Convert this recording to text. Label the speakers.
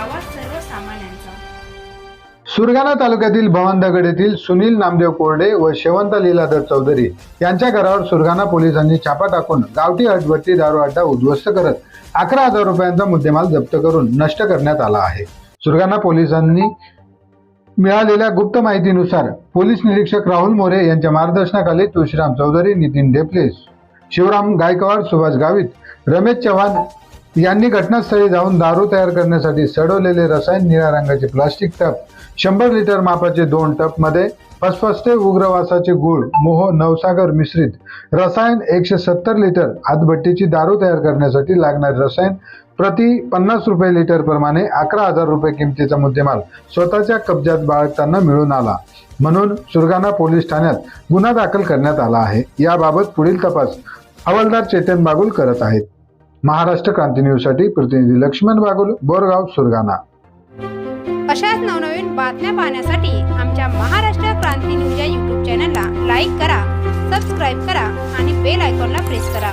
Speaker 1: आवाज सर्वसामान्यांचा.
Speaker 2: सुरगाणा तालुक्यातील भवनदगड येथील सुनील नामदेव कोरडे व शेवंत लीलाधर चौधरी यांच्या घरावर सुरगाणा पोलिसांनी छापा टाकून गावठी हटवट्टी दारू अड्डा उद्ध्वस्त करत अकरा हजार रुपयांचा मुद्देमाल जप्त करून नष्ट करण्यात आला आहे. सुरगाणा पोलिसांनी मिळालेल्या गुप्त माहितीनुसार पोलीस निरीक्षक राहुल मोरे यांच्या मार्गदर्शनाखाली तुळशीराम चौधरी नितीन डेपले शिवराम गायकवाड सुभाष गावित रमेश चव्हाण यांनी घटनास्थळी जाऊन दारू तयार करण्यासाठी सडवलेले रसायन निळ्या रंगाचे प्लास्टिक टप शंभर लिटर मापाचे दोन टपमध्ये फसफसते उग्रवासाचे गुळ मोह नवसागर मिश्रित रसायन एकशे सत्तर लिटर हातभट्टीची दारू तयार करण्यासाठी लागणारे रसायन प्रति पन्नास रुपये लिटर प्रमाणे अकरा हजार रुपये किमतीचा मुद्देमाल स्वतःच्या कब्जात बाळगताना मिळून आला. म्हणून सुरगाणा पोलीस ठाण्यात गुन्हा दाखल करण्यात आला आहे. याबाबत पुढील तपास हवालदार चेतन बागुल करत आहेत. महाराष्ट्र क्रांती न्यूजसाठी प्रतिनिधी लक्ष्मण बागुल बोरगाव सुरगाणा.
Speaker 1: अशाच नवनवीन बातम्या पाहण्यासाठी आमच्या महाराष्ट्र क्रांती न्यूज या यूट्यूब चॅनलला लाईक करा सबस्क्राईब करा आणि बेल आयकॉनला प्रेस करा.